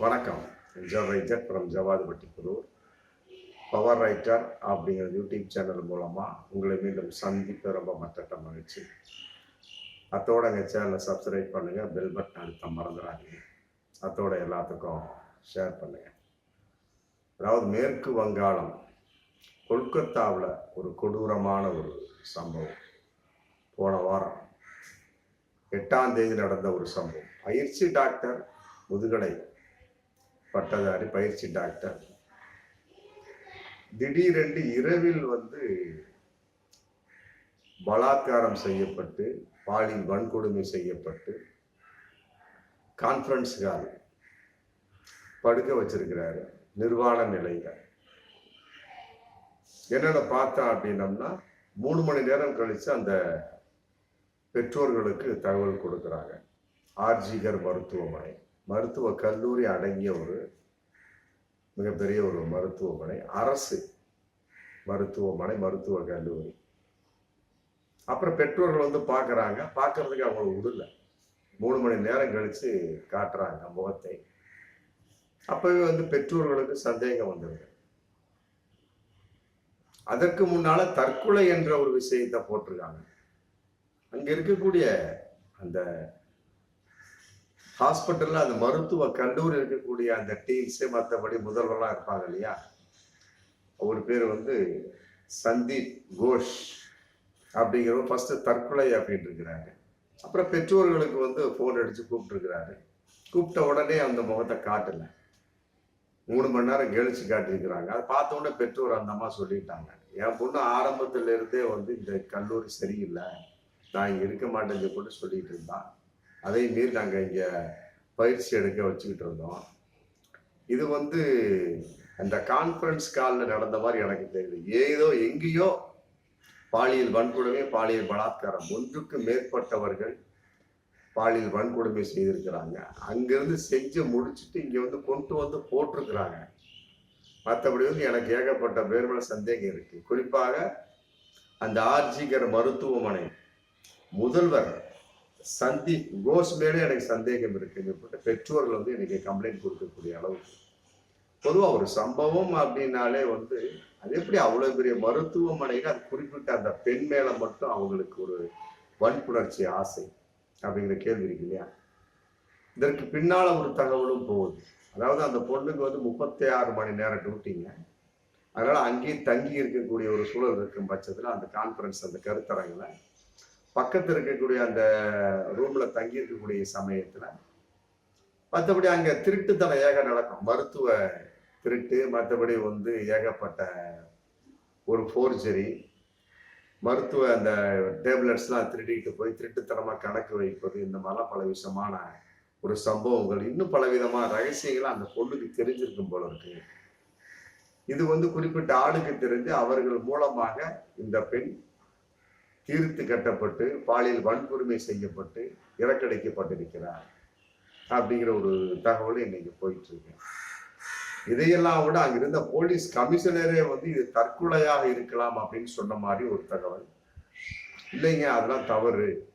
வணக்கம். ஜ writer from Javadhupatti Pudur power writer அப்படிங்கிற யூடியூப் சேனல் மூலமாக உங்களை மீண்டும் சந்திப்பு ரொம்ப மற்ற மகிழ்ச்சி. அத்தோட எங்கள் சேனலை சப்ஸ்கிரைப் பண்ணுங்கள் பெல் பட்டன் அழுத்த மறந்துடாதீங்க. அத்தோட எல்லாத்துக்கும் ஷேர் பண்ணுங்கள் அதாவது மேற்கு வங்காளம் கொல்கத்தாவில் ஒரு கொடூரமான ஒரு சம்பவம். போன வாரம் எட்டாம் தேதி நடந்த ஒரு சம்பவம். பயிற்சி டாக்டர் முதுகலை பட்டதாரி பயிற்சி டாக்டர். திடீரென்று இரவில் வந்து பலாத்காரம் செய்யப்பட்டு பாலியல் வன்கொடுமை செய்யப்பட்டு கான்ஃபரன்ஸ் ஹால் படுக்க வச்சிருக்கிறாரு. நிர்வாண நிலையில என்னென்ன பார்த்தோம் அப்படின்னம்னா மூணு மணி நேரம் கழித்து அந்த பெற்றோர்களுக்கு தகவல் கொடுக்குறாங்க. ஆர்ஜிகர் மருத்துவமனை. மருத்துவ கல்லூரி அடங்கிய ஒரு மிகப்பெரிய ஒரு மருத்துவமனை அரசு மருத்துவமனை மருத்துவ கல்லூரி. அப்புறம் பெற்றோர்கள் வந்து பார்க்குறாங்க. பார்க்கறதுக்கு அவங்களுக்கு விடல மூணு மணி நேரம் கழித்து காட்டுறாங்க முகத்தை. அப்பவே வந்து பெற்றோர்களுக்கு சந்தேகம் வந்துடுது அதற்கு முன்னால தற்கொலை என்ற ஒரு விஷயத்தை போட்டிருக்காங்க. அங்க இருக்கக்கூடிய அந்த ஹாஸ்பிட்டல்ல அந்த மருத்துவ கல்லூரி இருக்கக்கூடிய அந்த டீம்ஸே மற்றபடி முதல்வர்லாம் இருப்பாங்க இல்லையா? ஒரு பேர் வந்து சந்தீப் கோஷ் அப்படிங்கிறவங்க ஃபஸ்ட்டு தற்கொலை அப்படின்னு இருக்கிறாரு. அப்புறம் பெற்றோர்களுக்கு வந்து ஃபோன் அடித்து கூப்பிட்டுருக்கிறாரு. கூப்பிட்ட உடனே அந்த முகத்தை காட்டலை. மூணு மணி நேரம் கெழிச்சு காட்டியிருக்கிறாங்க. அதை பார்த்த உடனே பெற்றோர் அந்த அம்மா சொல்லிட்டாங்க. என் பொண்ணு ஆரம்பத்துல இருந்தே வந்து இந்த கல்லூரி சரியில்லை. நான் இங்க இருக்க மாட்டேன்னு போட்டு சொல்லிட்டு இருந்தான். அதையும் மீறி நாங்கள் இங்கே பயிற்சி எடுக்க வச்சுக்கிட்டு இருந்தோம். இது வந்து அந்த கான்ஃபரன்ஸ் காலில் நடந்த மாதிரி எனக்கு தெரியுது ஏதோ எங்கேயோ பாலியல் வன்கொடுமை பாலியல் பலாத்காரம் ஒன்றுக்கு மேற்பட்டவர்கள் பாலியல் வன்கொடுமை செய்திருக்கிறாங்க. அங்கேருந்து செஞ்சு முடிச்சுட்டு இங்கே வந்து கொண்டு வந்து போட்டிருக்கிறாங்க. மற்றபடி வந்து எனக்கு ஏகப்பட்ட பேர் சந்தேகம் இருக்குது குறிப்பாக அந்த ஆர்ஜிகர் மருத்துவமனை முதல்வர் சந்தி கோஸ் மேலே எனக்கு சந்தேகம் இருக்கு. பெற்றோர்கள் வந்து எனக்கு கம்ப்ளைண்ட் கொடுக்கக்கூடிய அளவுக்கு. பொதுவாக ஒரு சம்பவம் அப்படின்னாலே வந்து அது எப்படி அவ்வளோ பெரிய மருத்துவமனையில் அது குறிப்பிட்ட அந்த பெண் மேலே மட்டும் அவங்களுக்கு ஒரு வன்புணர்ச்சி ஆசை அப்படிங்கிற கேள்வி இருக்கு இல்லையா? இதற்கு பின்னால் ஒரு தகவலும் போகுது. அதாவது அந்த பொண்ணுக்கு வந்து முப்பத்தி ஆறு மணி நேரம் டியூட்டிங்க அதனால் அங்கேயே தங்கி இருக்கக்கூடிய ஒரு சூழல் இருக்கும் பட்சத்தில் அந்த கான்ஃபரன்ஸ் அந்த கருத்தரங்களை பக்கத்தில் இருக்கக்கூடிய அந்த ரூம்ல தங்கி இருக்கக்கூடிய சமயத்துல மற்றபடி அங்க திருட்டுத்தனம் ஏக நடக்கும். மருத்துவ திருட்டு மற்றபடி வந்து ஏகப்பட்ட ஒரு ஃபோர்ஜரி மருத்துவ அந்த டேப்லெட்ஸ்லாம் திருடிட்டு போய் திருட்டுத்தனமாக கணக்கு வைப்பது இந்த மாதிரிலாம் பல விஷயமான ஒரு சம்பவங்கள். இன்னும் பலவிதமான ரகசியங்கள் அந்த பொண்ணுக்கு தெரிஞ்சிருக்கும் போல இருக்கு. இது வந்து குறிப்பிட்ட ஆளுக்கு தெரிஞ்சு அவர்கள் மூலமாக இந்த பெண் தீர்த்து கட்டப்பட்டு பாலியல் வன்கொடுமை செய்யப்பட்டு இறக்கடைக்கப்பட்டிருக்கிறார். அப்படிங்கிற ஒரு தகவல் இன்னைக்கு போயிட்டு இருக்கு இதையெல்லாம் விட அங்கிருந்த போலீஸ் கமிஷனரே வந்து இது தற்கொலையாக இருக்கலாம் அப்படின்னு சொன்ன மாதிரி ஒரு தகவல். இல்லைங்க அதெல்லாம் தவறு.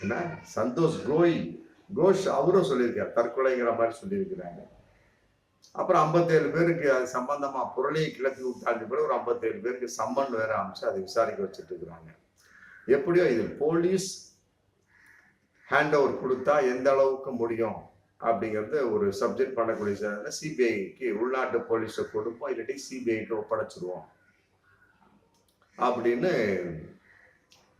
என்ன? சந்தோஷ் கோய் கோஷ் அவரும் சொல்லியிருக்கார் தற்கொலைங்கிற மாதிரி சொல்லியிருக்கிறாங்க. அப்புறம் ஐம்பத்தேழு பேருக்கு அது சம்பந்தமா பொருளையை கிளப்பி விட்டாங்க. கூட ஒரு ஐம்பத்தேழு பேருக்கு சம்மன் வேற அமைச்சு அதை விசாரிக்க வச்சுட்டு இருக்கிறாங்க. எப்படியோ இது போலீஸ் ஹேண்ட் ஓவர் கொடுத்தா எந்த அளவுக்கு முடியும் அப்படிங்கிறது ஒரு சப்ஜெக்ட் பண்ணக்கூடிய சிபிஐக்கு உள்நாட்டு போலீஸை கொடுப்போம். இல்லாட்டி சிபிஐக்கு ஒப்படைச்சிருவோம். அப்படின்னு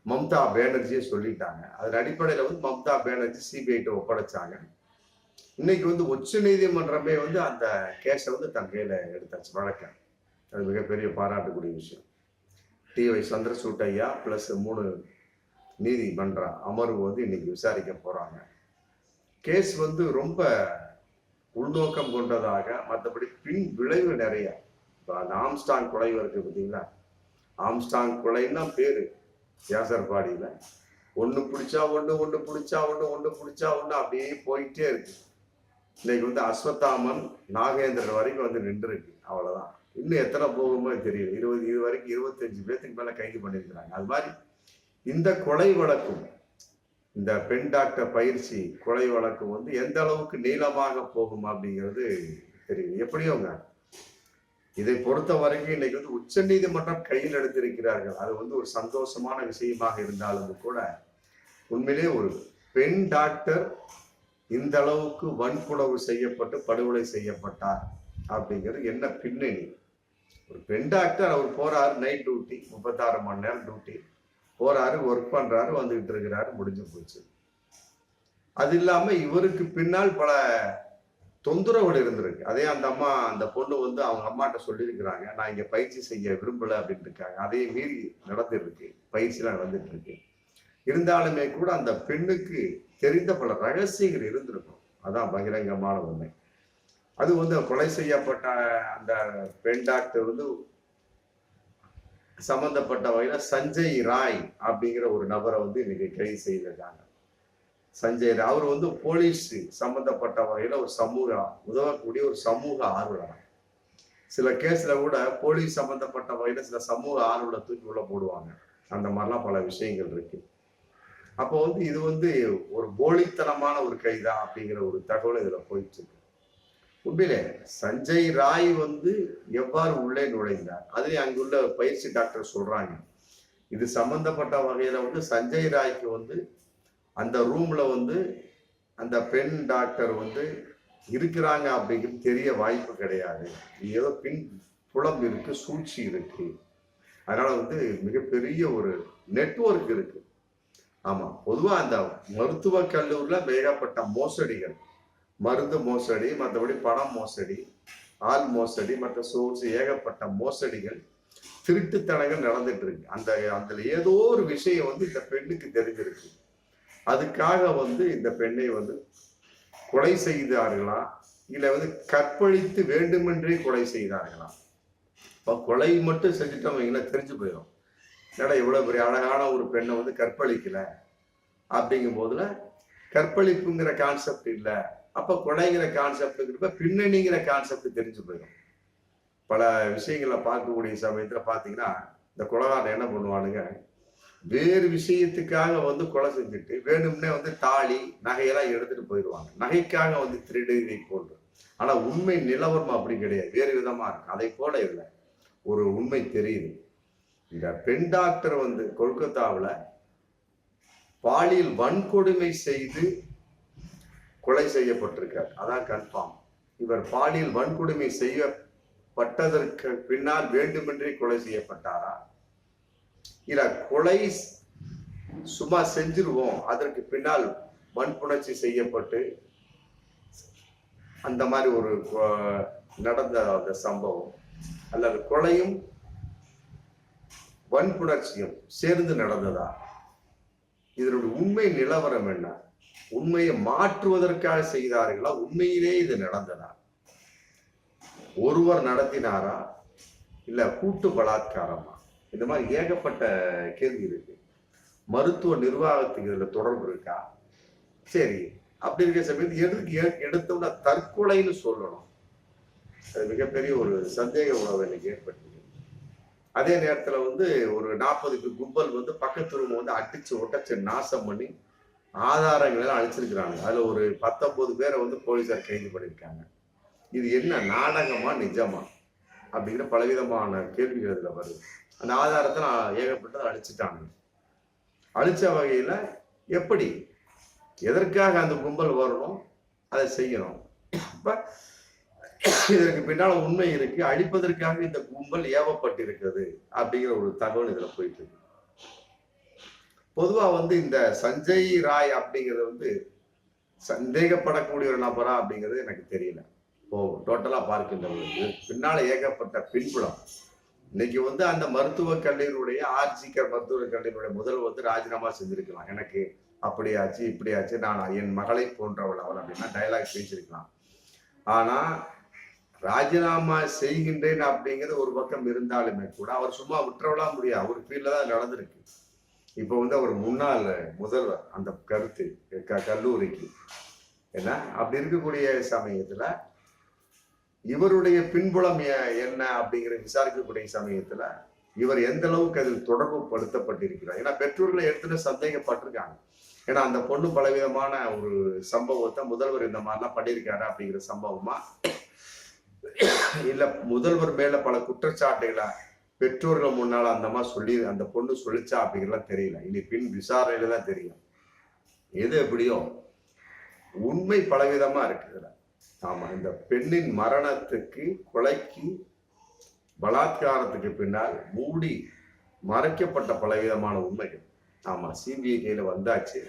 மம்தா பேனர்ஜியே சொல்லிட்டாங்க. அதன் அடிப்படையில் வந்து மம்தா பேனர்ஜி சிபிஐட்ட ஒப்படைச்சாங்க. இன்னைக்கு வந்து உச்ச நீதிமன்றமே வந்து அந்த கேஸை வந்து தன் கையில் எடுத்தாச்சு. வழக்கம் அது மிகப்பெரிய பாராட்டக்கூடிய விஷயம். டி ஒய் சந்திரசூட் ஐயா ப்ளஸ் மூணு நீதிமன்ற அமர்வு வந்து இன்னைக்கு விசாரிக்க போகிறாங்க கேஸ் வந்து ரொம்ப உள்நோக்கம் கொண்டதாக மற்றபடி பின் விளைவு நிறைய. இப்போ அந்த ஆம்ஸ்டாங் கொலை இருக்கு பார்த்தீங்களா? ஆம்ஸ்டாங் கொலைன்னா பேரு யாசர்பாடியில் ஒன்று பிடிச்சா ஒன்று ஒன்று பிடிச்சா ஒன்று ஒன்று பிடிச்சா ஒன்று அப்படியே போயிட்டே இருக்கு. இன்னைக்கு வந்து அஸ்வத்தாமன் நாகேந்திரன் வரைக்கும் வந்து நின்றுருக்கு. அவ்வளோதான் இன்னும் எத்தனை போகுமோ தெரியும் இருபது இது வரைக்கும் இருபத்தஞ்சு பேர்த்துக்கு மேலே கைது பண்ணியிருக்கிறாங்க. அது மாதிரி இந்த கொலை வழக்கும் இந்த பெண் டாக்டர் பயிற்சி கொலை வழக்கு வந்து எந்த அளவுக்கு நீளமாக போகும் அப்படிங்கிறது தெரியும் எப்படியோங்க இதை பொறுத்த வரைக்கும் இன்னைக்கு வந்து உச்ச நீதிமன்றம் கையில் எடுத்திருக்கிறார்கள். அது வந்து ஒரு சந்தோஷமான விஷயமாக இருந்தாலும் கூட உண்மையிலேயே ஒரு பெண் டாக்டர் இந்த அளவுக்கு வன்புணர்வு செய்யப்பட்டு படுகொலை செய்யப்பட்டார் அப்படிங்கிறது என்ன பின்னணி? பெண் டாக்டர் அவர் போறாரு நைட் டியூட்டி முப்பத்தாறு மணி நேரம் டியூட்டி போறாரு ஒர்க் பண்றாரு வந்துகிட்டு இருக்கிறாரு முடிஞ்சு போச்சு. அது இல்லாம இவருக்கு பின்னால் பல தொந்தரவுகள் இருந்திருக்கு. அதே அந்த அம்மா அந்த பொண்ணு வந்து அவங்க அம்மாட்ட சொல்லியிருக்கிறாங்க நான் இங்க பயிற்சி செய்ய விரும்பல அப்படின்னு இருக்காங்க. அதையும் மீறி நடந்துருக்கு. பயிற்சிலாம் நடந்துட்டு இருக்கு. இருந்தாலுமே கூட அந்த பெண்ணுக்கு தெரிந்த பல ரகசியங்கள் இருந்திருக்கும். அதான் பகிரங்கமான உண்மை. அது வந்து கொலை செய்யப்பட்ட அந்த பெண் டாக்டர் வந்து சம்பந்தப்பட்ட வகையில சஞ்சய் ராய் அப்படிங்கிற ஒரு நபரை வந்து இன்னைக்கு கைது செய்திருக்காங்க. சஞ்சய் ராய் அவர் வந்து போலீஸ் சம்பந்தப்பட்ட வகையில ஒரு சமூக உதவக்கூடிய ஒரு சமூக ஆர்வலர். சில கேஸ்ல கூட போலீஸ் சம்பந்தப்பட்ட வகையில சில சமூக ஆர்வலர் தூக்கி உள்ள போடுவாங்க. அந்த மாதிரிலாம் பல விஷயங்கள் இருக்கு. அப்போ வந்து இது வந்து ஒரு போலித்தனமான ஒரு கைதா அப்படிங்கிற ஒரு தகவல் இதுல போயிட்டு இருக்கு. உண்மையிலே சஞ்சய் ராய் வந்து எவ்வாறு உள்ளே நுழைந்தார்? அதுலயும் அங்குள்ள பயிற்சி டாக்டர் சொல்றாங்க. இது சம்பந்தப்பட்ட வகையில வந்து சஞ்சய் ராய்க்கு வந்து அந்த ரூம்ல வந்து அந்த பெண் டாக்டர் வந்து இருக்கிறாங்க அப்படிங்கிறது தெரிய வாய்ப்பு கிடையாது. ஏதோ பின் புலம் இருக்கு சூழ்ச்சி இருக்கு. அதனால வந்து மிகப்பெரிய ஒரு நெட்வொர்க் இருக்கு. ஆமா பொதுவா அந்த மருத்துவக் கல்லூரில ஏகப்பட்ட மோசடிகள். மருந்து மோசடி மற்றபடி பணம் மோசடி ஆள் மோசடி மற்ற சோர்ஸ் ஏகப்பட்ட மோசடிகள் திருட்டுத்தனங்கள் நடந்துட்டு இருக்கு. அந்த அதுல ஏதோ ஒரு விஷயம் வந்து இந்த பெண்ணுக்கு தெரிஞ்சிருக்கு. அதுக்காக வந்து இந்த பெண்ணை வந்து கொலை செய்தார்களா? இல்ல வந்து கற்பழித்து வேண்டுமென்றே கொலை செய்தார்களா? இப்போ கொலை மட்டும் செஞ்சுட்டோம் வைங்களா தெரிஞ்சு போயிடும். என்னடா இவ்வளவு பெரிய அழகான ஒரு பெண்ணை வந்து கற்பழிக்கல? அப்படிங்கும் போதுல கற்பழிப்புங்கிற கான்செப்ட் இல்லை. அப்ப கொலைங்கிற கான்செப்டுங்கிறப்ப பின்னணிங்கிற கான்செப்ட் தெரிஞ்சு போயிடும். பல விஷயங்களை பார்க்கக்கூடிய சமயத்துல பாத்தீங்கன்னா இந்த கொலகாரன் என்ன பண்ணுவானுங்க? வேறு விஷயத்துக்காக வந்து கொலை செஞ்சுட்டு வேணும்னே வந்து தாலி நகையெல்லாம் எடுத்துட்டு போயிடுவாங்க. நகைக்காக வந்து திருடுதை போன்று. ஆனா உண்மை நிலவரம் அப்படி கிடையாது. வேறு விதமா இருக்கு அதை போல இல்லை. ஒரு உண்மை தெரியுது. இந்த பெண் டாக்டர் வந்து கொல்கத்தாவில் பாலியல் வன்கொடுமை செய்து கொலை செய்யப்பட்டிருக்கார் அதான் கன்ஃபார்ம் இவர் பாலியல் வன்கொடுமை செய்யப்பட்டதற்கு பின்னால் வேண்டுமென்றே கொலை செய்யப்பட்டாரா? இல்ல கொலை சும்மா செஞ்சிருவோம் அதற்கு பின்னால் வன்புணர்ச்சி செய்யப்பட்டு அந்த மாதிரி ஒரு நடந்த அந்த சம்பவம். அல்லது கொலையும் வன்புணர்ச்சியும் சேர்ந்து நடந்ததா? இதனுடைய உண்மை நிலவரம் என்ன? உண்மையை மாற்றுவதற்காக செய்தார்களா? உண்மையிலே இது நடந்ததா? ஒருவர் நடத்தினாரா? இல்ல கூட்டு பலாத்காரமா? இந்த மாதிரி ஏகப்பட்ட கேள்வி இருக்கு. மருத்துவ நிர்வாகத்துக்கு இதுல தொடர்பு இருக்கா? சரி அப்படி இருக்க சமயத்து எடுத்து எடுத்தோம்னா தற்கொலைன்னு சொல்லணும். அது மிகப்பெரிய ஒரு சந்தேக உணவு எனக்கு ஏற்பட்டது அதே நேரத்துல வந்து ஒரு நாற்பதுக்கு கும்பல் வந்து பக்கத்து ரூம் வந்து அடிச்சு ஒட்டச்சு நாசம் பண்ணி ஆதாரங்கள் எல்லாம் அழிச்சிருக்கிறாங்க அதுல ஒரு பத்தொன்பது பேரை வந்து போலீசார் கைது பண்ணியிருக்காங்க. இது என்ன நாடகமா நிஜமா? அப்படிங்கிற பலவிதமான கேள்விகள் இதில் வருது. அந்த ஆதாரத்தை நான் ஏகப்பட்டதை அழிச்சிட்டாங்க. அழிச்ச வகையில எப்படி? எதற்காக அந்த கும்பல் வரணும்? அதை செய்யணும். இப்போ இதற்கு பின்னால் உண்மை இருக்கு. அழிப்பதற்காக இந்த கும்பல் ஏவப்பட்டிருக்கிறது அப்படிங்கிற ஒரு தகவல் இதுல போயிட்டு இருக்கு. பொதுவாக வந்து இந்த சஞ்சய் ராய் அப்படிங்கிறது வந்து சந்தேகப்படக்கூடிய ஒரு நபரா அப்படிங்கிறது எனக்கு தெரியல. ஓ டோட்டலாக பார்க்கின்றவர்களுக்கு பின்னால் ஏகப்பட்ட பின்புலம். இன்னைக்கு வந்து அந்த மருத்துவக் கல்லூரியுடைய ஆர்ஜிக்கர் மருத்துவக் கல்லூரியுடைய முதல் வந்து ராஜினாமா செஞ்சிருக்கலாம். எனக்கு அப்படியாச்சு இப்படியாச்சு நான் என் மகளை போன்றவள் அவள் அப்படின்னா டைலாக் பேசியிருக்கலாம். ஆனால் ராஜினாமா செய்கின்றேன் அப்படிங்கிறது ஒரு பக்கம் இருந்தாலுமே கூட அவர் சும்மா விட்டுறவளா முடியாது. அவர் ஃபீல்டில் தான் நடந்திருக்கு. இப்போ வந்து அவர் முன்னாள் முதல்வர் அந்த கருத்து க- கல்லூரிக்கு. என்ன அப்படி இருக்கக்கூடிய சமயத்துல இவருடைய பின்புலம் என்ன அப்படிங்கிற விசாரிக்கக்கூடிய சமயத்துல இவர் எந்த அளவுக்கு அதில் தொடர்பு படுத்தப்பட்டிருக்கிறார். ஏன்னா பெற்றோர்களை எடுத்துட்டு சந்தேகப்பட்டிருக்காங்க. ஏன்னா அந்த பொண்ணு பலவிதமான ஒரு சம்பவத்தை முதல்வர் இந்த மாதிரிலாம் பண்ணியிருக்காரு அப்படிங்கிற சம்பவமா இல்ல முதல்வர் மேல பல குற்றச்சாட்டுகளை பெற்றோர்கள் முன்னால் அந்த மாதிரி சொல்லி அந்த பொண்ணு சொல்லிச்சா அப்படிங்கிறலாம் தெரியல. இனி பின் விசாரணையில தான் தெரியும். எது எப்படியோ உண்மை பலவிதமா இருக்குதுல ஆமா இந்த பெண்ணின் மரணத்துக்கு கொலைக்கு பலாத்காரத்துக்கு பின்னால் மூடி மறைக்கப்பட்ட பலவிதமான உண்மைகள். ஆமா சிபிஐ கையில வந்தாச்சு.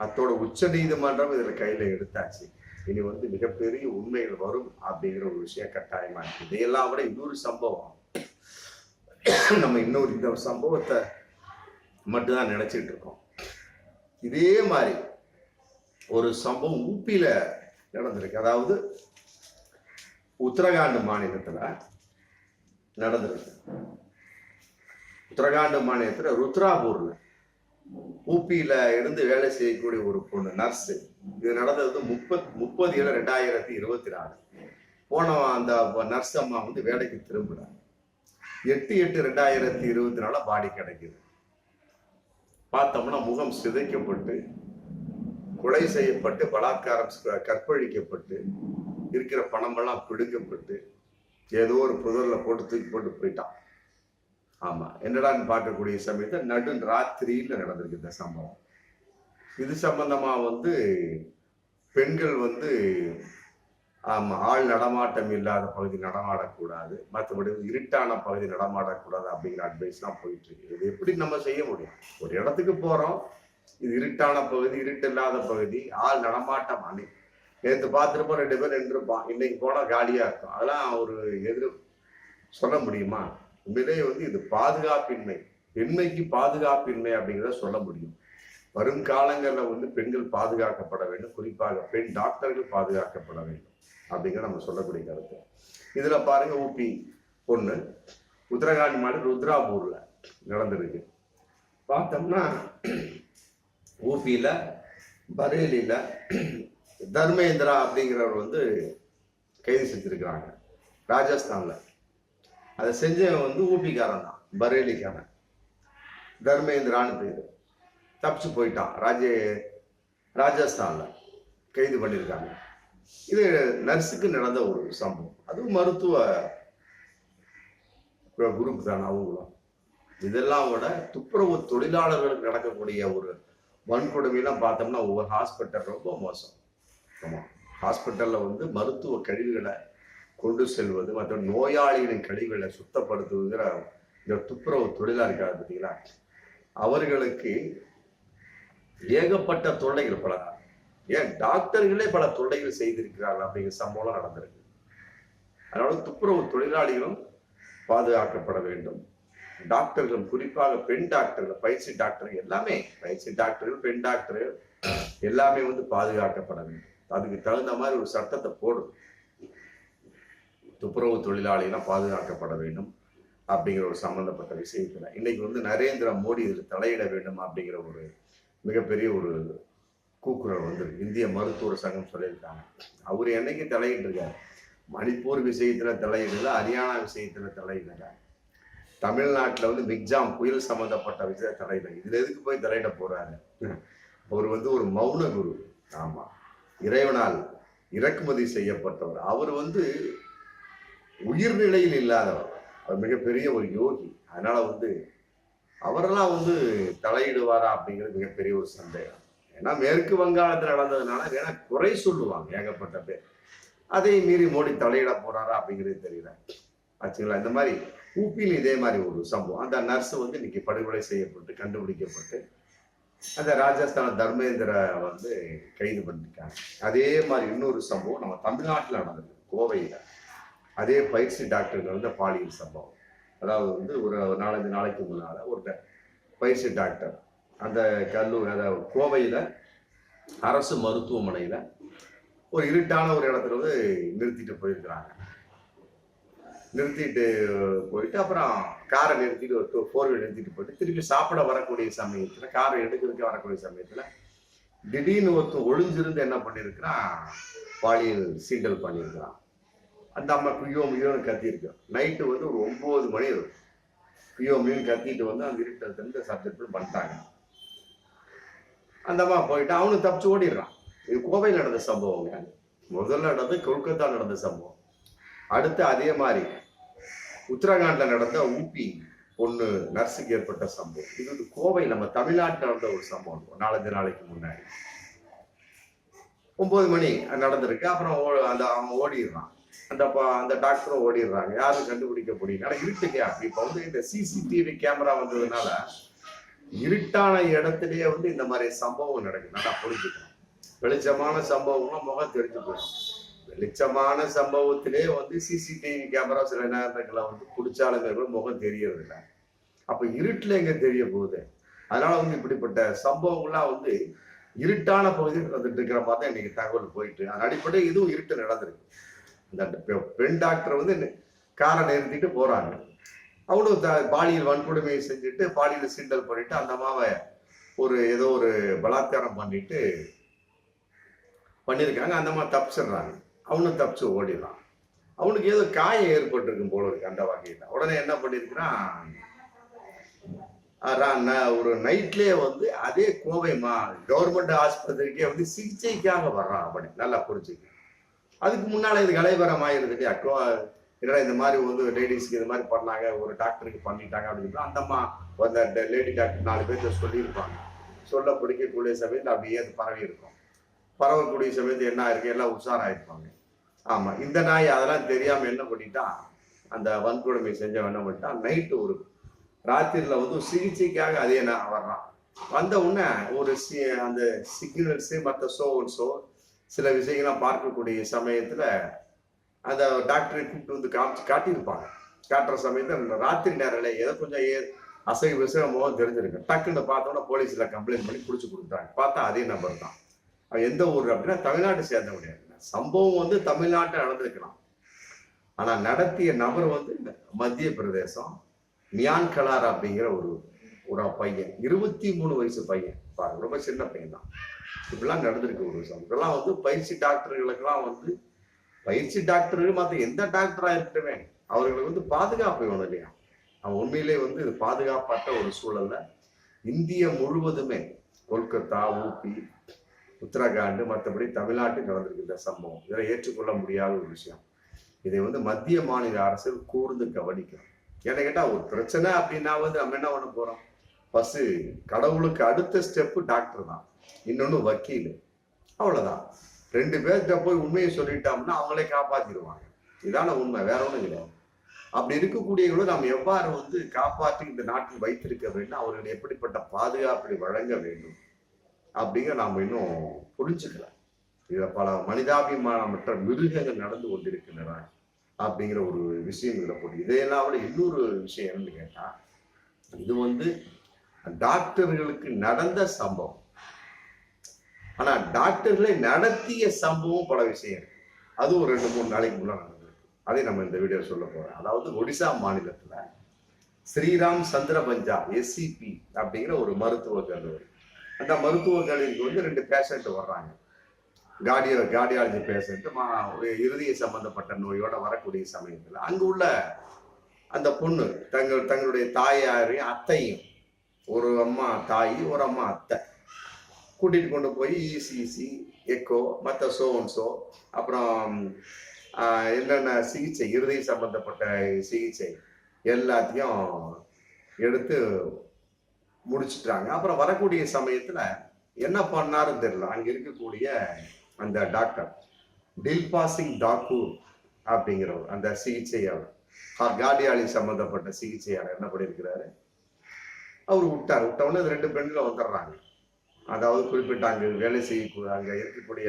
அத்தோட உச்ச நீதிமன்றம் இதுல கையில எடுத்தாச்சு. இனி வந்து மிகப்பெரிய உண்மைகள் வரும் அப்படிங்கிற ஒரு விஷயம் கட்டாயமா இருக்கு. இதையெல்லாம் விட இன்னொரு சம்பவம். நம்ம இன்னொரு இந்த சம்பவத்தை மட்டும்தான் நினச்சிக்கிட்டு இருக்கோம் இதே மாதிரி ஒரு சம்பவம் ஊப்பியில் நடந்திருக்கு. அதாவது உத்தரகாண்ட் மாநிலத்தில் நடந்திருக்கு. உத்தரகாண்ட் மாநிலத்தில் ருத்ராபூரில் ஊப்பியில் இருந்து வேலை செய்யக்கூடிய ஒரு பொண்ணு நர்ஸ் இது நடந்தது முப்பத் முப்பது ஏழு ரெண்டாயிரத்தி இருபத்தி நாலு. போன அந்த நர்ஸ் அம்மா வந்து வேலைக்கு திரும்பினார் எட்டு எட்டு ரெண்டாயிரத்தி இருபத்தி நாலு பாடி கிடைக்குது. பார்த்தோம்னா முகம் சிதைக்கப்பட்டு கொலை செய்யப்பட்டு பலாத்காரம் கற்பழிக்கப்பட்டு இருக்கிற பணமெல்லாம் பிடுங்கப்பட்டு ஏதோ ஒரு புதரில் போட்டு தூக்கி போட்டு போயிட்டான். ஆமாம் என்னடான்னு பார்க்கக்கூடிய சமயத்தை நடு ராத்திரியில் நடந்திருக்கு இந்த சம்பவம். இது சம்பந்தமாக வந்து பெண்கள் வந்து ஆமாம் ஆள் நடமாட்டம் இல்லாத பகுதி நடமாடக்கூடாது. மற்றபடி இருட்டான பகுதி நடமாடக்கூடாது அப்படிங்கிற அட்வைஸ்லாம் போயிட்டு இருக்கு இது எப்படி நம்ம செய்ய முடியும்? ஒரு இடத்துக்கு போகிறோம் இது இருட்டான பகுதி இருட்டு இல்லாத பகுதி ஆள் நடமாட்டம் அணி. நேற்று பார்த்துருப்போம் ரெண்டு பேர் நின்றுருப்பான் இன்னைக்கு போனால் காலியாக இருக்கும். அதெல்லாம் ஒரு எதிர் சொல்ல முடியுமா? உண்மையிலேயே வந்து இது பாதுகாப்பின்மை. பெண்மைக்கு பாதுகாப்பின்மை அப்படிங்கிறத சொல்ல முடியும். வரும் காலங்களில் வந்து பெண்கள் பாதுகாக்கப்பட வேண்டும். குறிப்பாக பெண் டாக்டர்கள் பாதுகாக்கப்பட வேண்டும். அப்படிங்கிற நம்ம சொல்லக்கூடிய கருத்து. இதில் பாருங்க ஊபி பொண்ணு. உத்தரகாண்ட் மாநிலம் ருத்ராபூரில் நடந்திருக்கு. பார்த்தோம்னா ஊபியில் பரேலியில் தர்மேந்திரா அப்படிங்கிறவர் வந்து கைது செஞ்சுருக்கிறாங்க ராஜஸ்தானில். அதை செஞ்சவன் வந்து ஊபிக்காரன் தான் பரேலிக்காரன். தர்மேந்திரான்னு பேர். தப்பிச்சு போயிட்டான் ராஜே ராஜஸ்தானில் கைது பண்ணியிருக்காங்க. இது நர்ஸுக்கு நடந்த ஒரு சம்பவம். அதுவும் மருத்துவ குரூப் தான் அவங்களும். இதெல்லாம் விட துப்புரவு தொழிலாளர்களுக்கு நடக்கக்கூடிய ஒரு வன்கொடுமையெல்லாம் பார்த்தோம்னா ஒவ்வொரு ஹாஸ்பிட்டல் ரொம்ப மோசம். ஆமாம் ஹாஸ்பிட்டலில் வந்து மருத்துவ கழிவுகளை கொண்டு செல்வது மற்றும் நோயாளிகளின் கழிவுகளை சுத்தப்படுத்துவதுங்கிற இந்த துப்புரவு தொழிலாளர்கள் இருக்காரு பார்த்தீங்களா அவர்களுக்கு ஏகப்பட்ட தொல்லைகள் பலகாரம் ஏன் டாக்டர்களே பல தொல்லைகள் செய்திருக்கிறார்கள் அப்படிங்கிற சம்பவம் நடந்திருக்கு. அதனால துப்புரவு தொழிலாளிகளும் பாதுகாக்கப்பட வேண்டும். டாக்டர்களும் குறிப்பாக பெண் டாக்டர்கள் பயிற்சி டாக்டர்கள் எல்லாமே பயிற்சி டாக்டர்கள் பெண் டாக்டர்கள் எல்லாமே வந்து பாதுகாக்கப்பட வேண்டும். அதுக்கு தகுந்த மாதிரி ஒரு சட்டத்தை போடும் துப்புரவு தொழிலாளிகளாம் பாதுகாக்கப்பட வேண்டும் அப்படிங்கிற ஒரு சம்பந்தப்பட்ட விஷயத்துல. இன்னைக்கு வந்து நரேந்திர மோடி இதில் தலையிட வேண்டும் அப்படிங்கிற ஒரு மிகப்பெரிய ஒரு கூக்குரல் வந்து இந்திய மருத்துவர் சங்கம் சொல்லியிருக்காங்க. அவர் என்னைக்கு தலையிட்டு இருக்காரு மணிப்பூர் விஷயத்துல தலையிடல ஹரியானா விஷயத்துல தலையிடல. தமிழ்நாட்டில் வந்து மிக்ஜாம் புயல் சம்மந்தப்பட்ட விஷய தலையிட இதில் எதுக்கு போய் தலையிட போறாரு? அவர் வந்து ஒரு மௌன குரு. ஆமாம் இறைவனால் இறக்குமதி செய்யப்பட்டவர். அவர் வந்து உயிர்நிலையில் இல்லாதவர். அவர் மிகப்பெரிய ஒரு யோகி. அதனால வந்து அவரெல்லாம் வந்து தலையிடுவாரா அப்படிங்கிறது மிகப்பெரிய ஒரு சந்தேகம். ஏன்னா மேற்கு வங்காளத்தில் நடந்ததுனால வேணா குறை சொல்லுவாங்க ஏகப்பட்ட பேர். அதை மீறி மோடி தலையிட போறாரா அப்படிங்கிறது தெரியல. ஆச்சுங்களா? இந்த மாதிரி ஊப்பியில் இதே மாதிரி ஒரு சம்பவம். அந்த நர்ஸ் வந்து இன்னைக்கு படுகொலை செய்யப்பட்டு கண்டுபிடிக்கப்பட்டு அந்த ராஜஸ்தான் தர்மேந்திர வந்து கைது பண்ணிருக்காங்க அதே மாதிரி இன்னொரு சம்பவம் நம்ம தமிழ்நாட்டில் நடந்தது கோவையில். அதே பயிற்சி டாக்டர் வந்து பாலியல் சம்பவம். அதாவது வந்து ஒரு நாலஞ்சு நாளைக்கு முன்னால் ஒரு ட- பயிற்சி டாக்டர். அந்த கல்லூரி அதாவது கோவையில் அரசு மருத்துவமனையில் ஒரு இருட்டான ஒரு இடத்துல வந்து நிறுத்திட்டு போயிருக்கிறாங்க. நிறுத்திட்டு போயிட்டு அப்புறம் காரை நிறுத்திட்டு ஒரு ஃபோர் வீலர் நிறுத்திட்டு போயிட்டு திருப்பி சாப்பிட வரக்கூடிய சமயத்தில் காரை எடுக்கிறதுக்கு வரக்கூடிய சமயத்தில் திடீர்னு ஒருத்தன் ஒளிஞ்சிருந்து என்ன பண்ணியிருக்கிறான்? பாலியல் சீண்டல் பண்ணியிருக்கிறான். அந்த அம்மா குய்யோ முயோன்னு கத்திருக்கு நைட்டு வந்து ஒரு ஒம்பது மணி இருக்கும் குய்யோ முயோன்னு கத்திட்டு வந்து அந்த இருட்டத்துலேருந்து சப்ஜெக்ட் பண்ணிட்டாங்க. அந்தம்மா போயிட்டு அவனும் தப்பிச்சு ஓடிடுறான். இது கோவையில் நடந்த சம்பவங்க முதல்ல நடந்து கொல்கத்தா நடந்த சம்பவம். அடுத்து அதே மாதிரி உத்தரகாண்டில் நடந்த ஊபி பொண்ணு நர்ஸுக்கு ஏற்பட்ட சம்பவம். இது வந்து கோவை நம்ம தமிழ்நாட்டில் நடந்த ஒரு சம்பவம். நாலஞ்சு நாளைக்கு முன்னாடி. ஒன்பது மணி நடந்திருக்கு. அப்புறம் ஓ- அந்த அவன் ஓடிடுறான். அந்த அந்த டாக்டரும் ஓடிடுறாங்க. யாரும் கண்டுபிடிக்க முடியல. ஆனால் இருக்குங்க இப்போ வந்து இந்த சிசிடிவி கேமரா வந்ததுனால இருட்டான இடத்துலயே வந்து இந்த மாதிரி சம்பவம் நடக்குது. நல்லா புரிஞ்சுக்கணும் வெளிச்சமான சம்பவம்லாம் முகம் தெரிஞ்சு போயிடும். வெளிச்சமான சம்பவத்திலே வந்து சிசிடிவி கேமரா சில நேரங்களை வந்து பிடிச்சாலுமே கூட முகம் தெரியறதில்ல. அப்ப இருட்டுல எங்க தெரிய போகுது? அதனால வந்து இப்படிப்பட்ட சம்பவங்கள்லாம் வந்து இருட்டான பகுதியில் நடந்துட்டு இருக்கிற மாதிரி தான் இன்னைக்கு தகவல் போயிட்டு அதன் அடிப்படையில் இதுவும் இருட்டு நடந்திருக்கு. இந்த பெ- பெண் டாக்டர் வந்து காரை நிறுத்திட்டு போறாங்க. அவனும் த பாலியல் வன்கொடுமையை செஞ்சுட்டு பாலியல் சீண்டல் பண்ணிட்டு அந்த அம்மாவை ஒரு ஏதோ ஒரு பலாத்காரம் பண்ணிட்டு பண்ணியிருக்காங்க அந்த அம்மா தப்பிச்சிடுறாங்க. அவனும் தப்பிச்சு ஓடிடலாம் அவனுக்கு ஏதோ காயம் ஏற்பட்டிருக்கும் போல இருக்கு அந்த வகையில். உடனே என்ன பண்ணியிருக்கிறான்? ந- ஒரு நைட்லயே வந்து அதே கோவைமா கவர்மெண்ட் ஆஸ்பத்திரிக்கே வந்து சிகிச்சைக்காக வர்றான் அப்படி. நல்லா புரிஞ்சுக்க அதுக்கு முன்னால இது கலைபரம் ஆயிருது இல்லையா என்னடா இந்த மாதிரி வந்து லேடிஸ்க்கு இது மாதிரி பண்ணாங்க ஒரு டாக்டருக்கு பண்ணிட்டாங்க அப்படின்னு அந்தம்மா அந்த லேடி டாக்டர் நாலு பேர்த்த சொல்லியிருப்பாங்க. சொல்ல பிடிக்கக்கூடிய சமயத்தில் அப்படியே அது பரவி இருக்கும்? பரவக்கூடிய சமயத்தில் என்ன ஆயிருக்கு? எல்லாம் உஷாராயிருப்பாங்க. ஆமாம் இந்த நாய் அதெல்லாம் தெரியாமல் என்ன பண்ணிட்டான் அந்த வன்கொடுமை செஞ்சவன் என்ன பண்ணிட்டான் நைட்டு ஒரு ராத்திரியில் வந்து சிகிச்சைக்காக அதே நான் வர்றான். வந்த உடனே ஒரு சி அந்த சிக்னல்ஸு மற்ற ஷோன்ஸோ சில விஷயங்கள்லாம் பார்க்கக்கூடிய சமயத்தில் அந்த டாக்டரை கூப்பிட்டு வந்து காமிச்சு காட்டியிருப்பாங்க. காட்டுற சமயத்தில் ராத்திரி நேரில் ஏதோ கொஞ்சம் ஏ அசைவு விசைவ தெரிஞ்சிருக்கு. டக்குன்னு பார்த்தோன்னா போலீஸில் கம்ப்ளைண்ட் பண்ணி பிடிச்சி கொடுத்தாங்க பார்த்தா அதே நபர் தான். அவன் எந்த ஊர் அப்படின்னா தமிழ்நாட்டை சேர்ந்த முடியாது சம்பவம் வந்து தமிழ்நாட்டில் நடந்திருக்கலாம். ஆனால் நடத்திய நபர் வந்து மத்திய பிரதேசம் மியான் கலார் அப்படிங்கிற ஒரு ஒரு பையன். இருபத்தி மூணு வயசு பையன். பாருங்க ரொம்ப சின்ன பையன் தான். இப்படிலாம் நடந்திருக்கு ஒரு விஷயம் இதெல்லாம் வந்து பயிற்சி டாக்டர்களுக்கெல்லாம் வந்து பயிற்சி டாக்டரு மற்ற எந்த டாக்டரா இருக்கட்டுமே அவர்களுக்கு வந்து பாதுகாப்பு வேணும் இல்லையா? அவன் உண்மையிலே வந்து இது பாதுகாப்பாட்ட ஒரு சூழல்ல இந்திய முழுவதுமே கொல்கத்தா ஊபி உத்தரகாண்ட் மற்றபடி தமிழ்நாட்டில் நடந்திருக்கின்ற இந்த சம்பவம் இதை ஏற்றுக்கொள்ள முடியாத ஒரு விஷயம். இதை வந்து மத்திய மாநில அரசு கூர்ந்து கவனிக்கணும். ஏன்னு கேட்டா ஒரு பிரச்சனை அப்படின்னா வந்து நம்ம என்ன பண்ண போறோம்? ஃபர்ஸ்ட் கடவுளுக்கு அடுத்த ஸ்டெப்பு டாக்டர் தான் இன்னொன்னு வக்கீல். அவ்வளவுதான். ரெண்டு பேர்கிட்ட போய் உண்மையை சொல்லிட்டோம்னா அவங்களே காப்பாத்திடுவாங்க. இதான உண்மை வேற ஒன்றும் கிடையாது. அப்படி இருக்கக்கூடியவங்களை நாம் எவ்வாறு வந்து காப்பாற்றி இந்த நாட்டில் வைத்திருக்க வேண்டும் அவர்கள் எப்படிப்பட்ட பாதுகாப்பை வழங்க வேண்டும் அப்படிங்கிற நாம் இன்னும் புரிஞ்சுக்கல. இதில் பல மனிதாபிமானமற்ற மிருகங்கள் நடந்து கொண்டிருக்கின்றன அப்படிங்கிற ஒரு விஷயம் இதுல போட்டு இதையெல்லாம் விட இன்னொரு விஷயம் என்னன்னு கேட்டால் இது வந்து டாக்டர்களுக்கு நடந்த சம்பவம். ஆனா டாக்டர்களை நடத்திய சம்பவம் பல விஷயம். அதுவும் ஒரு ரெண்டு மூணு நாளைக்கு முன்னாடி நடந்திருக்கு. அதை நம்ம இந்த வீடியோ சொல்ல போறோம் அதாவது ஒடிசா மாநிலத்துல ஸ்ரீராம் சந்திரபஞ்சா எஸ்சிபி அப்படிங்கிற ஒரு மருத்துவ கல்லூரி. அந்த மருத்துவ கல்லூரிக்கு வந்து ரெண்டு பேஷண்ட் வர்றாங்க. கார்டியோ கார்டியாலஜி பேஷண்ட் ஒரு இருதய சம்பந்தப்பட்ட நோயோட வரக்கூடிய சமயத்தில் அங்க உள்ள அந்த பொண்ணு தங்கள் தங்களுடைய தாயாரையும் அத்தையும் ஒரு அம்மா தாய் ஒரு அம்மா அத்தை. கூட்டிட்டு கொண்டு போய் இசிசி எக்கோ மற்ற சோன்சோ அப்புறம் என்னென்ன சிகிச்சை இருதய சம்பந்தப்பட்ட சிகிச்சை எல்லாத்தையும் எடுத்து முடிச்சுட்டாங்க. அப்புறம் வரக்கூடிய சமயத்தில் என்ன பண்ணாருன்னு தெரியல. அங்கே இருக்கக்கூடிய அந்த டாக்டர் டில்பா சிங் தாக்கூர் அப்படிங்கிறவர் அந்த சிகிச்சையாளர் கார்டியாலி சம்பந்தப்பட்ட சிகிச்சையாளர் என்ன பண்ணியிருக்கிறாரு? அவர் விட்டார். விட்டவுடனே ரெண்டு பெண்களும் வந்துடுறாங்க. அதாவது குறிப்பிட்ட அங்கு வேலை செய்யக்கூடிய அங்கே இருக்கக்கூடிய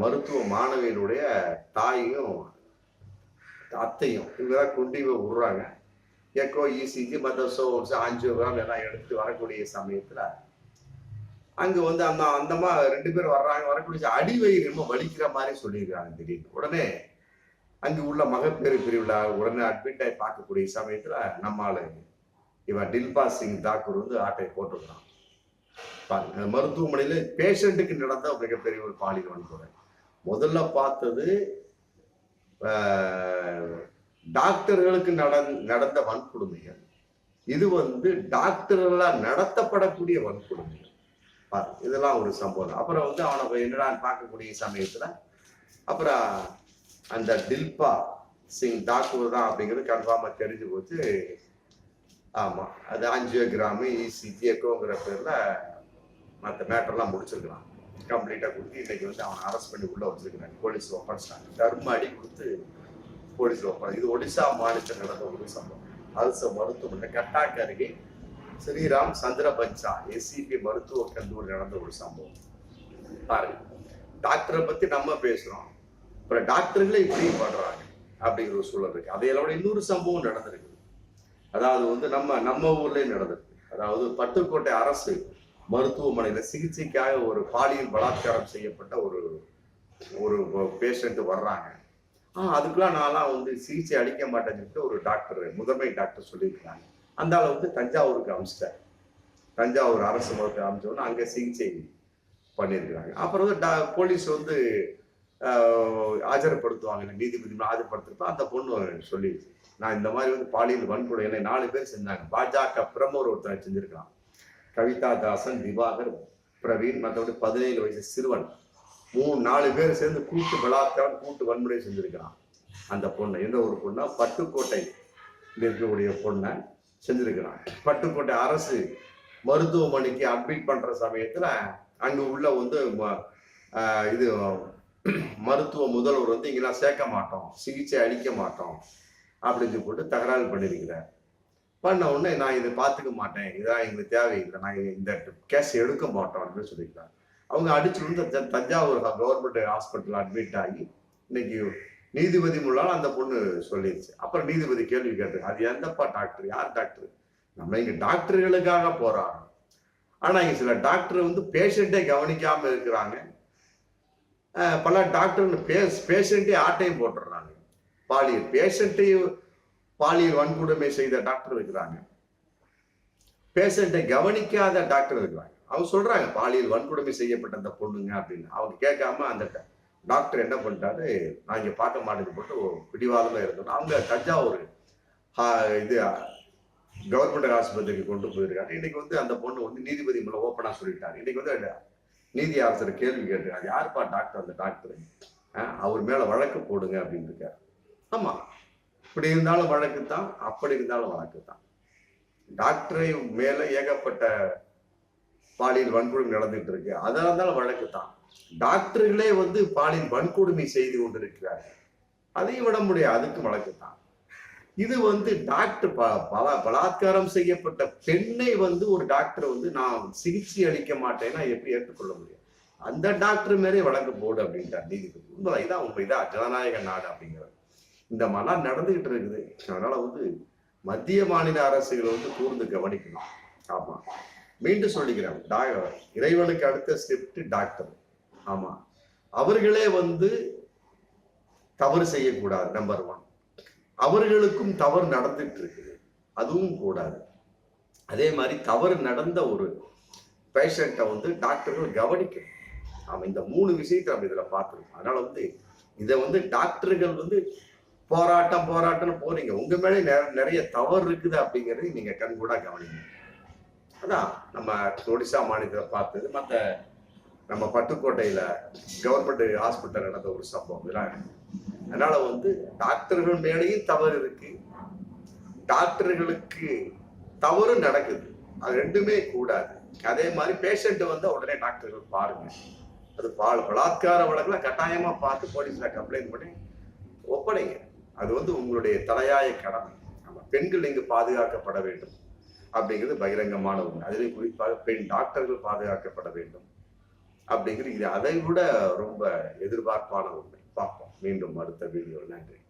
மருத்துவ மாணவியினுடைய தாயும் அத்தையும் இவங்கதான் கொண்டு இவ விடுறாங்க. எக்கோ இசிஜி மற்ற சோர்ஸ் ஆஞ்சியோகிராம் எல்லாம் எடுத்து வரக்கூடிய சமயத்துல அங்க வந்து அந்த அந்தமா ரெண்டு பேர் வர்றாங்க வரக்கூடிய அடி வயிறு ரொம்ப வலிக்கிற மாதிரி சொல்லியிருக்காங்க திடீர்னு. உடனே அங்கே உள்ள மகப்பேறு பிரிவுல உடனே அட்மிட் ஆகி பார்க்கக்கூடிய சமயத்துல நம்மால் இவன் டில்பா சிங் தாக்கூர் வந்து ஆட்டை போட்டிருக்கிறான் பாருங்க மருத்துவமனையில பேஷண்ட்டுக்கு நடந்த மிகப்பெரிய ஒரு பாலியல் வன்கொடுமை முதல்ல பார்த்தது டாக்டர்களுக்கு நடந் நடந்த வன்கொடுமைகள். இது வந்து டாக்டர்களால் நடத்தப்படக்கூடிய வன்கொடுமைகள். பாரு இதெல்லாம் ஒரு சம்பவம். அப்புறம் வந்து அவனை என்னடான்னு பார்க்கக்கூடிய சமயத்துல அப்புறம் அந்த தில்பா சிங் தாக்கூர் தான் அப்படிங்கிறது கன்ஃபார்மா தெரிஞ்சு போச்சு. ஆமா அது அஞ்சியோகிராமு இசிஜி எக்கோங்கிற பேர்ல மற்ற மேட்டர்லாம் முடிச்சிருக்கலாம். கம்ப்ளீட்டாக கொடுத்து இன்னைக்கு வந்து அவனை அரெஸ்ட் பண்ணி உள்ளே வச்சிருக்கிறாங்க. போலீஸ் ஒப்படைச்சிட்டாங்க தர்ம அடி கொடுத்து போலீஸ் ஒப்படை இது ஒடிசா மாநிலத்தில் நடந்த ஒரு சம்பவம். அரசு மருத்துவமனை கட்டாக் அருகே ஸ்ரீராம் சந்திர பஞ்சா எஸ்சிபி மருத்துவ கல்லூரி நடந்த ஒரு சம்பவம். பாருங்க. டாக்டரை பத்தி நம்ம பேசுறோம். அப்புறம் டாக்டர்களே இப்படி படுறாங்க அப்படிங்கிற ஒரு சூழல் இருக்கு. அதையெல்லாம் இன்னொரு சம்பவம் நடந்திருக்கு. அதாவது வந்து நம்ம நம்ம ஊர்லயே நடந்திருக்கு. அதாவது பட்டுக்கோட்டை அரசு மருத்துவமனையில சிகிச்சைக்காக ஒரு பாலியல் பலாத்காரம் செய்யப்பட்ட ஒரு ஒரு பேஷண்ட் வர்றாங்க. ஆ அதுக்கெல்லாம் நான்லாம் வந்து சிகிச்சை அளிக்க மாட்டேன்னு சொல்லிட்டு ஒரு டாக்டர் முதன்மை டாக்டர் சொல்லியிருக்காங்க அந்த ஆள் வந்து தஞ்சாவூருக்கு அமிச்சிட்டார். தஞ்சாவூர் அரசு மருத்துவ அமிச்சோன்னா அங்கே சிகிச்சை பண்ணியிருக்கிறாங்க. அப்புறம் வந்து டா- போலீஸ் வந்து ஆஜரப்படுத்துவாங்க ஆஜர்படுத்துவாங்க. நீதிபதி முன்ன ஆஜர்படுத்துறப்ப அந்த பொண்ணு சொல்லிடுச்சு. நான் இந்த மாதிரி வந்து பாலியல் வன்கொடுமை என்னை நாலு பேர் செஞ்சாங்க. பாஜக பிரமுகர் ஒருத்தர் செஞ்சிருக்கலாம் கவிதா தாசன் திவாகர் பிரவீன் மற்றபடி பதினேழு வயசு சிறுவன். மூணு நாலு பேர் சேர்ந்து கூட்டு பலாத்காரம் கூட்டு வன்முறை செஞ்சுருக்கிறான். அந்த பொண்ணை எந்த ஒரு பொண்ணா? பட்டுக்கோட்டை இருக்கக்கூடிய பொண்ணை செஞ்சிருக்கிறான். பட்டுக்கோட்டை அரசு மருத்துவமனைக்கு அட்மிட் பண்ணுற சமயத்தில் அங்கே உள்ள வந்து ம- இது மருத்துவ முதல்வர் வந்து இங்கெல்லாம் சேர்க்க மாட்டோம் சிகிச்சை அளிக்க மாட்டோம் அப்படின்னு போட்டு தகராறு பண்ணியிருக்கிறார் பண்ண உடனே நான் இதை பார்த்துக்க மாட்டேன். இதான் எங்களுக்கு தேவையில்லை. நான் இந்த கேஸ் எடுக்க மாட்டோம் அப்படின்னு சொல்லியிருக்காங்க. அவங்க அடிச்சு வந்து த- தஞ்சாவூர் கவர்மெண்ட் ஹாஸ்பிட்டல் அட்மிட் ஆகி இன்னைக்கு நீதிபதி முன்னால அந்த பொண்ணு சொல்லிடுச்சு அப்புறம் நீதிபதி கேள்வி கேட்டு அது எந்தப்பா டாக்டர் யார் டாக்டர் நம்ம இங்க டாக்டர்களுக்காக போறாங்க. ஆனா இங்க சில டாக்டர் வந்து பேஷண்ட்டே கவனிக்காம இருக்கிறாங்க. பல டாக்டர் பேஷண்ட்டே ஆட்டையும் போட்டுடுறாங்க. பாலியல் பேஷண்ட்டையும் பாலியல் வன்கொடுமை செய்த டாக்டர் இருக்கிறாங்க. பேஷண்ட்டை கவனிக்காத டாக்டர் இருக்கிறாங்க. அவங்க சொல்றாங்க பாலியல் வன்கொடுமை செய்யப்பட்ட அந்த பொண்ணுங்க அப்படின்னு. அவங்க கேட்காம அந்த டாக்டர் என்ன பண்ணிட்டாரு நான் இங்க பார்க்க மாட்டேன்னு போட்டு பிடிவாதமாக இருந்தோம் அவங்க தஞ்சாவூர் இது கவர்மெண்ட் ஆஸ்பத்திரிக்கு கொண்டு போயிருக்காரு. இன்னைக்கு வந்து அந்த பொண்ணு வந்து நீதிபதி மூலம் ஓப்பனா சொல்லிட்டாரு. இன்னைக்கு வந்து நீதி அரசர் கேள்வி கேட்டிருக்காரு யாருப்பா டாக்டர் அந்த டாக்டர்? அவர் மேல வழக்கு போடுங்க அப்படின்னு இருக்காரு. ஆமா இப்படி இருந்தாலும் வழக்கு தான் அப்படி இருந்தாலும் வழக்கு தான் டாக்டரை மேல ஏகப்பட்ட பாலியல் வன்கொடுமை நடந்துட்டு இருக்கு. அதாக இருந்தாலும் வழக்கு தான் டாக்டர்களே வந்து பாலியல் வன்கொடுமை செய்து கொண்டிருக்கிறார்கள். அதையும் விட முடியாது அதுக்கும் வழக்கு தான் இது வந்து டாக்டர் ப- பல பலாத்காரம் செய்யப்பட்ட பெண்ணை வந்து ஒரு டாக்டர் வந்து நான் சிகிச்சை அளிக்க மாட்டேன்னா எப்படி ஏற்றுக்கொள்ள முடியும்? அந்த டாக்டர் மேலே வழக்கு போடு அப்படின்ட்டார் நீதிபதி. உண்மைதான் இதான் உண்மைதான். ஜனநாயக நாடு அப்படிங்கிறது. இந்த மாதிரிலாம் நடந்துகிட்டு இருக்குது. அதனால வந்து மத்திய மாநில அரசுகள் வந்து கூர்ந்து கவனிக்கணும். ஆமா. மீண்டும் சொல்லிக்கிறேன். டா- இறைவனுக்கு அடுத்த ஸ்டெப்ட் டாக்டர் ஆமா. அவர்களே வந்து தவறு செய்யக்கூடாது நம்பர் ஒன் அவர்களுக்கும் தவறு நடந்துட்டு இருக்குது. அதுவும் கூடாது. அதே மாதிரி தவறு நடந்த ஒரு பேஷண்ட்டை வந்து டாக்டர்கள் கவனிக்கணும். நாம் இந்த மூணு விஷயத்தை நம்ம இதுல பார்த்துருக்கோம் அதனால வந்து இதை வந்து டாக்டர்கள் வந்து போராட்டம் போராட்டம்னு போறீங்க. உங்க மேலே நிறைய தவறு இருக்குது அப்படிங்கறது நீங்க கண்கூடா கவனிங்க. அதான் நம்ம ஒடிசா மாநிலத்தை பார்த்தது மத்த நம்ம பட்டுக்கோட்டையில கவர்மெண்ட் ஹாஸ்பிட்டல் நடந்த ஒரு சம்பவம். இதெல்லாம் அதனால வந்து டாக்டர்கள் மேலேயும் தவறு இருக்கு. டாக்டர்களுக்கு தவறு நடக்குது. அது ரெண்டுமே கூடாது. அதே மாதிரி பேஷண்ட் வந்து உடனே டாக்டர்கள் பாருங்க. அது பால் பலாத்கார வழக்குல கட்டாயமா பார்த்து போலீஸ்ல கம்ப்ளைண்ட் பண்ணி ஒப்படைங்க. அது வந்து உங்களுடைய தலையாய கடமை. நம்ம பெண்கள் இங்கு பாதுகாக்கப்பட வேண்டும்? அப்படிங்கிறது பகிரங்கமான உண்மை அதிலும் குறிப்பாக பெண் டாக்டர்கள் பாதுகாக்கப்பட வேண்டும். அப்படிங்கிறது இது அதை விட ரொம்ப எதிர்பார்ப்பான உண்மை பார்ப்போம். மீண்டும் அடுத்த வீடியோ நன்றி.